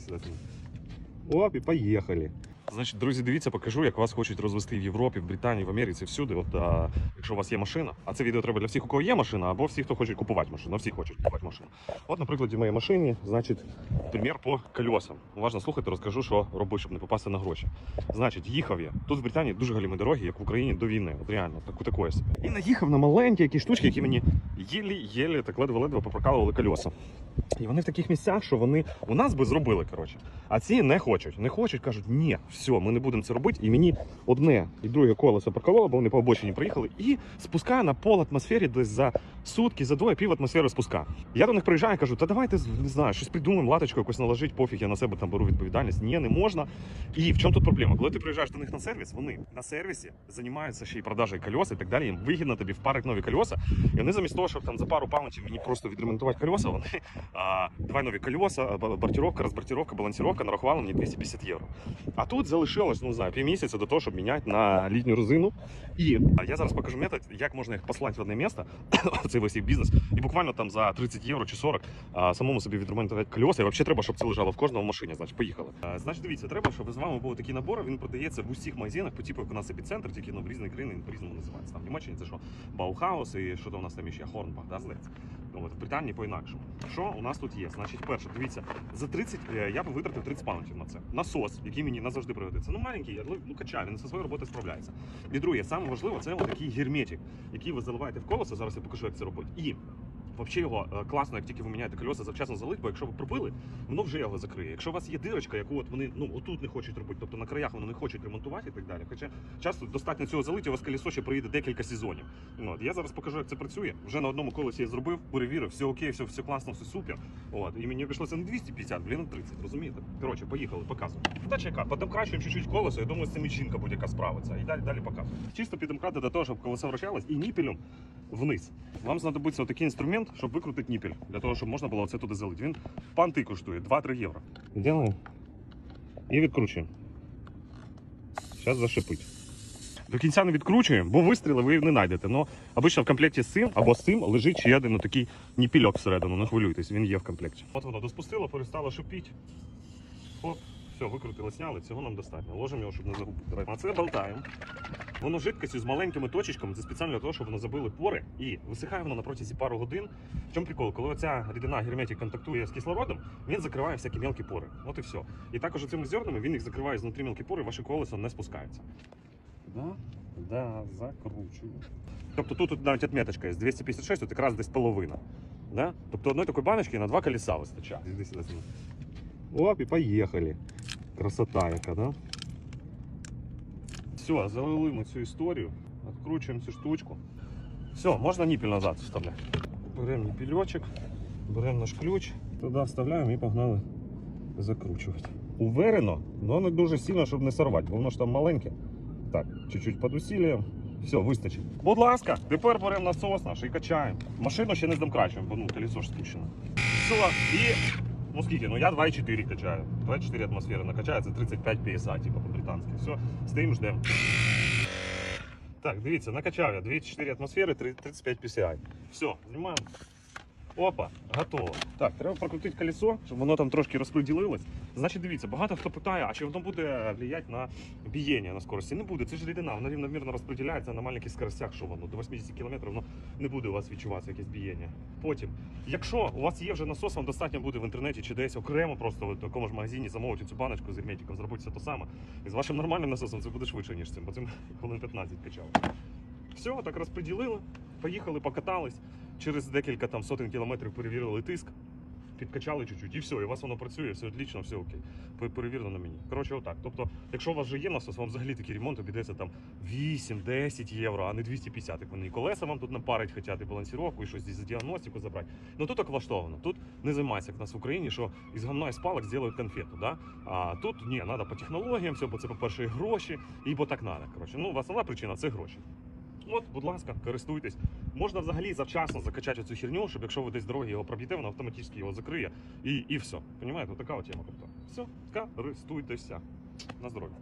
Сюди. Оп, и поїхали. Значить, друзі, дивіться, покажу, як вас хочуть розвести в Європі, в Британії, в Америці, всюди. От а, якщо у вас є машина, а це відео треба для всіх, у кого є машина, або всіх, хто хоче купувати машину. Всі хочуть купувати машину. От, наприклад, в моїй машині, значить, примір по колесам. Уважно слухайте, розкажу, що робити, щоб не попасти на гроші. Значить, їхав я. Тут в Британії дуже галімі дороги, як в Україні до війни. От реально, таку такої собі. І наїхав на маленькі якісь штучки, які мені єлі-єлі так ледве-ледве попрокалували колеса. І вони в таких місцях, що вони у нас би зробили, коротше. А ці не хочуть. Не хочуть, кажуть, ні, все, ми не будемо це робити. І мені одне і друге колесо прокололо, бо вони по обочині приїхали, і спускає на пол атмосфері десь за сутки, за двоє пів атмосфери спуска. Я до них приїжджаю, і кажу, та давайте не знаю, щось придумаємо, латочку якось наложить, пофіг, я на себе там беру відповідальність. Ні, не можна. І в чому тут проблема? Коли ти приїжджаєш до них на сервіс, вони на сервісі займаються ще й продажею кольос і так далі. Їм вигідно тобі впарити нові кольоса. І вони замість того, щоб там за пару паунтів мені просто відремонтувати кольоса, вони а, давай нові кольоса, ба- бортировка, розбортировка, балансировка нарахували мені 250 євро. А тут залишилось, ну не знаю, півмісяця до того, щоб міняти на літню резину. І я зараз покажу метод, як можна їх послати в одне місце, цей весь їх бізнес, і буквально там за 30 євро чи 40 а, самому собі відремонтувати кольоса. І взагалі треба, щоб це лежало в кожному машині. Значить, поїхали. А, значить, дивіться, треба, щоб з вами був такий набор. Він продається в усіх магазинах, по типу як у нас епіцентр, тільки ну, в різні країни він по-різному називається. Там в Німеччині це що Баухаус і що то у нас там ще Хорнбах, да, здається. От, в по-інакшому. Що у нас тут є? Значить, перше, дивіться, за 30 е, я б витратив 30 паунтів на це. Насос, який мені назавжди пригодиться. Ну маленький, але ну качає, він зі своєю роботою справляється. І друге, саме важливо, це такий герметик, який ви заливаєте в колесо. Зараз я покажу, як це робити. І Взагалі його е, класно, як тільки ви міняєте кольоса, завчасно залить, бо якщо ви пробили, воно вже його закриє. Якщо у вас є дирочка, яку от вони ну отут не хочуть робити, тобто на краях вони не хочуть ремонтувати і так далі. Хоча часто достатньо цього залити, у вас колесо ще проїде декілька сезонів. От я зараз покажу, як це працює. Вже на одному колесі я зробив, перевірив, все окей, все, все класно, все супер. От і мені обійшлося не 250, блін, а 30, розумієте? Коротше, поїхали, показую. Та чека, подемкрачуємо чуть-чуть колесо. Я думаю, з цим жінка будь-яка справиться. І далі далі показую. Чисто підемкати до того, щоб колесо вращалось, і ніпелем вниз. Вам знадобиться отакий інструмент, щоб викрутити ніпель, для того, щоб можна було це туди залити. Він панти коштує 2-3 євро. Ділаємо. І відкручуємо. Зараз зашипить. До кінця не відкручуємо, бо вистріли ви не знайдете. Ну, обично в комплекті з цим або з цим лежить ще один такий ніпільок всередину, не хвилюйтесь, він є в комплекті. От воно доспустило, перестало шипіти. Оп, все, викрутили, сняли, цього нам достатньо. Ложимо його, щоб не загубити. А це болтаємо. Воно жидкістю з маленькими точечками, це спеціально для того, щоб воно забили пори і висихає воно на протязі пару годин. В чому прикол? Коли оця рідина герметик контактує з кислородом, він закриває всякі мелкі пори. От і все. І також цими зернами він їх закриває знутрі мелкі пори, ваше колесо не спускається. Да, да, закручую. Тобто тут, навіть отметочка є 256, тут якраз десь половина. Да? Тобто одної такої баночки на два колеса вистачає. Оп, і поїхали. Красота яка, да? Все, залили ми цю історію, відкручуємо цю штучку. Все, можна ніпіль назад вставляти. Беремо ніпільочок, беремо наш ключ, туди вставляємо і погнали закручувати. Уверено, але не дуже сильно, щоб не сорвати, бо воно ж там маленьке. Так, чуть-чуть під усіллям. Все, вистачить. Будь ласка, тепер беремо насос наш і качаємо. Машину ще не здомкрачуємо, бо ну, колесо ж спущено. Все, і Ну скільки? Ну я 2,4 качаю. 2,4 атмосфери накачаю, це 35 PSA, типу по-британськи. Все, стоїмо, ждемо. Так, дивіться, накачав я 2,4 атмосфери, 35 PSI. Все, знімаємо. Опа, готово. Так, треба прокрутити колесо, щоб воно там трошки розподілилось. Значить, дивіться, багато хто питає, а чи воно буде впливати на бієння на скорості? Не буде, це ж рідина, вона рівномірно розподіляється на маленьких скоростях, що воно до 80 км воно не буде у вас відчуватися якесь бієння. Потім, якщо у вас є вже насос, вам достатньо буде в інтернеті чи десь окремо, просто в такому ж магазині замовити цю баночку з герметиком, зробити все те саме. І з вашим нормальним насосом це буде швидше, ніж цим, бо цим хвилин 15 качав. Все, так розподілили, поїхали, покатались. Через декілька там сотень кілометрів перевірили тиск, підкачали чуть-чуть, і все, і у вас воно працює, все отлично, все окей. Пе- Перевірено на мені. Коротше, отак. Тобто, якщо у вас вже є насос, вам взагалі такий ремонт обійдеться там 8-10 євро, а не 250. Як вони і колеса вам тут напарить, хочуть, і балансіровку, і щось за діагностику забрати. Ну тут так влаштовано. Тут не займається, як в нас в Україні, що із гамна і з палок зроблять конфету. Да? А тут ні, треба по технологіям, все, бо це, по-перше, гроші, і бо так треба. Коротше, ну, основна причина це гроші. От, будь ласка, користуйтесь. Можна взагалі завчасно закачати цю херню, щоб якщо ви десь дороги його проб'єте, воно автоматично його закриє і, і все. Понімаєте, така от тема Тобто, Все, користуйтеся. На здоров'я.